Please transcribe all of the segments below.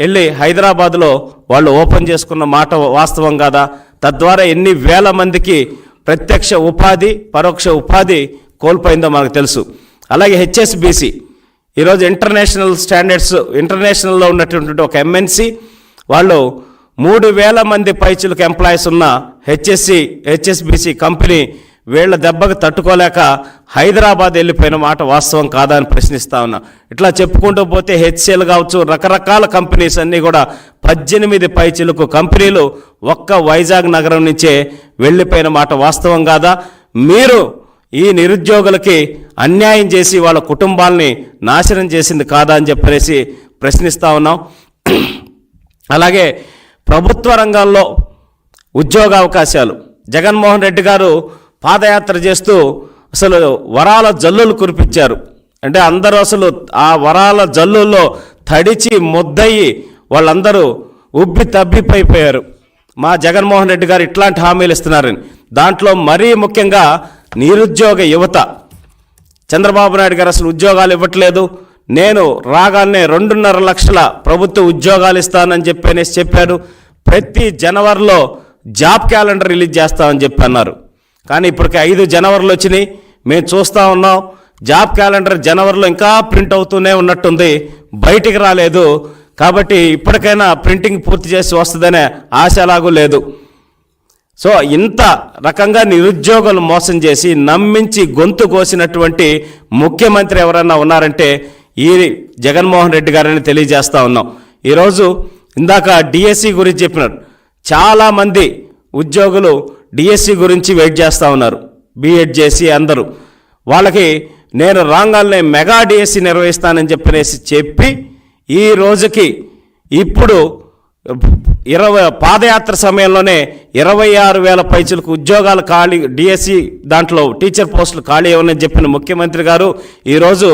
వెళ్ళి హైదరాబాద్లో వాళ్ళు ఓపెన్ చేసుకున్న మాట వాస్తవం కాదా? తద్వారా ఎన్ని వేల మందికి ప్రత్యక్ష ఉపాధి పరోక్ష ఉపాధి కోల్పోయిందో మనకు తెలుసు. అలాగే హెచ్ఎస్బిసి. ఈరోజు ఇంటర్నేషనల్ స్టాండర్డ్స్ ఇంటర్నేషనల్లో ఉన్నటువంటి ఒక ఎంఎన్సి వాళ్ళు మూడు వేల మంది పైచులకు ఎంప్లాయీస్ ఉన్న హెచ్ఎస్సి హెచ్ఎస్బిసి కంపెనీ వీళ్ళ దెబ్బకు తట్టుకోలేక హైదరాబాద్ వెళ్ళిపోయిన మాట వాస్తవం కాదా అని ప్రశ్నిస్తా ఉన్నా. ఇట్లా చెప్పుకుంటూ పోతే హెచ్సిఎల్ కావచ్చు రకరకాల కంపెనీస్ అన్నీ కూడా పద్దెనిమిది పైచిలకు కంపెనీలు ఒక్క వైజాగ్ నగరం నుంచే వెళ్ళిపోయిన మాట వాస్తవం కాదా? మీరు ఈ నిరుద్యోగులకి అన్యాయం చేసి వాళ్ళ కుటుంబాల్ని నాశనం చేసింది కాదా అని చెప్పేసి ప్రశ్నిస్తూ ఉన్నాం. అలాగే ప్రభుత్వ రంగాల్లో ఉద్యోగ అవకాశాలు. జగన్మోహన్ రెడ్డి గారు పాదయాత్ర చేస్తూ అసలు వరాల జల్లులు కురిపించారు. అంటే అందరూ అసలు ఆ వరాల జల్లుల్లో తడిచి ముద్దయి వాళ్ళందరూ ఉబ్బి తబ్బిపోయిపోయారు. మా జగన్మోహన్ రెడ్డి గారు ఇట్లాంటి హామీలు ఇస్తున్నారని. దాంట్లో మరీ ముఖ్యంగా నిరుద్యోగ యువత. చంద్రబాబు నాయుడు గారు అసలు ఉద్యోగాలు ఇవ్వట్లేదు. నేను రాగానే రెండున్నర లక్షల ప్రభుత్వ ఉద్యోగాలు ఇస్తానని చెప్పి అనేసి చెప్పాడు. ప్రతి జనవరిలో జాబ్ క్యాలెండర్ రిలీజ్ చేస్తామని చెప్పి అన్నారు. కానీ ఇప్పటికి ఐదు జనవరిలో వచ్చినాయి. మేము చూస్తూ ఉన్నాం. జాబ్ క్యాలెండర్ జనవరిలో ఇంకా ప్రింట్ అవుతూనే ఉన్నట్టుంది. బయటికి రాలేదు. కాబట్టి ఇప్పటికైనా ప్రింటింగ్ పూర్తి చేసి వస్తుందనే ఆశ అలాగూ లేదు. సో ఇంత రకంగా నిరుద్యోగులు మోసం చేసి నమ్మించి గొంతు కోసినటువంటి ముఖ్యమంత్రి ఎవరన్నా ఉన్నారంటే ఈ జగన్మోహన్ రెడ్డి గారని తెలియజేస్తూ ఉన్నాం. ఈరోజు ఇందాక డిఎస్సి గురించి చెప్పినారు. చాలామంది ఉద్యోగులు డిఎస్సి గురించి వెయిట్ చేస్తూ ఉన్నారు. బీఎడ్ చేసి అందరూ. వాళ్ళకి నేను రాగానే మెగా డిఎస్సి నిర్వహిస్తానని చెప్పనేసి చెప్పి ఈ రోజుకి ఇప్పుడు ఇరవై పాదయాత్ర సమయంలోనే ఇరవై ఆరు వేల పైచులకు ఉద్యోగాలు ఖాళీ డిఎస్సి దాంట్లో టీచర్ పోస్టులు ఖాళీ ఇవ్వనని చెప్పిన ముఖ్యమంత్రి గారు ఈరోజు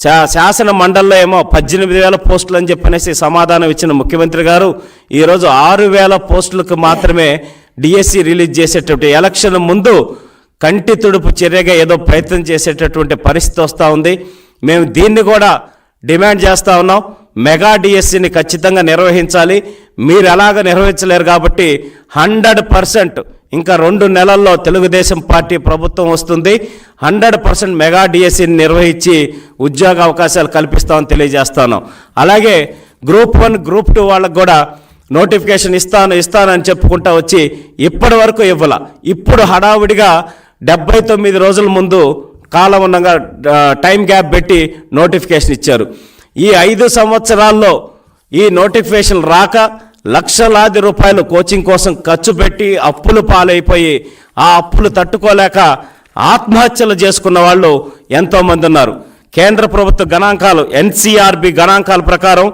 శా శాసన మండలిలో ఏమో పద్దెనిమిది వేల పోస్టులు అని చెప్పనేసి సమాధానం ఇచ్చిన ముఖ్యమంత్రి గారు ఈరోజు ఆరు వేల పోస్టులకు మాత్రమే డిఎస్సి రిలీజ్ చేసేటటువంటి ఎలక్షన్ ముందు కంటి తుడుపు చర్యగా ఏదో ప్రయత్నం చేసేటటువంటి పరిస్థితి వస్తూ ఉంది. మేము దీన్ని కూడా డిమాండ్ చేస్తూ ఉన్నాం. మెగా డిఎస్సిని ఖచ్చితంగా నిర్వహించాలి. మీరు ఎలాగ నిర్వహించలేరు కాబట్టి హండ్రెడ్ పర్సెంట్ ఇంకా రెండు నెలల్లో తెలుగుదేశం పార్టీ ప్రభుత్వం వస్తుంది. హండ్రెడ్ పర్సెంట్ మెగా డిఎస్సిని నిర్వహించి ఉద్యోగ అవకాశాలు కల్పిస్తామని తెలియజేస్తాను. అలాగే గ్రూప్ వన్ గ్రూప్ టూ వాళ్ళకు కూడా నోటిఫికేషన్ ఇస్తాను ఇస్తానని చెప్పుకుంటా వచ్చి ఇప్పటి వరకు ఇవ్వాల. ఇప్పుడు హడావుడిగా డెబ్బై తొమ్మిది రోజుల ముందు కాలం ఉండగా టైం గ్యాప్ పెట్టి నోటిఫికేషన్ ఇచ్చారు. ఈ ఐదు సంవత్సరాల్లో ఈ నోటిఫికేషన్ రాక లక్షలాది రూపాయలు కోచింగ్ కోసం ఖర్చు పెట్టి అప్పులు పాలైపోయి ఆ అప్పులు తట్టుకోలేక ఆత్మహత్యలు చేసుకున్న వాళ్ళు ఎంతోమంది ఉన్నారు. కేంద్ర ప్రభుత్వ గణాంకాలు ఎన్సీఆర్బి గణాంకాల ప్రకారం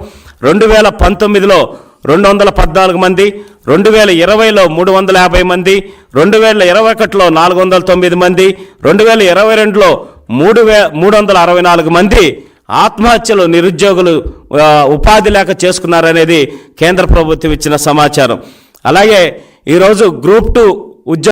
రెండు వేల పంతొమ్మిదిలో రెండు వందల పద్నాలుగు మంది రెండు వేల ఇరవైలో మూడు వందల యాభై మంది రెండు వేల ఇరవై ఒకటిలో నాలుగు వందల తొమ్మిది మంది రెండు వేల ఇరవై రెండులో మూడు వే మూడు వందల అరవై నాలుగు మంది ఆత్మహత్యలు నిరుద్యోగులు ఉపాధి లేక చేసుకున్నారనేది కేంద్ర ప్రభుత్వం ఇచ్చిన సమాచారం. అలాగే ఈరోజు గ్రూప్ టూ ఉద్యోగ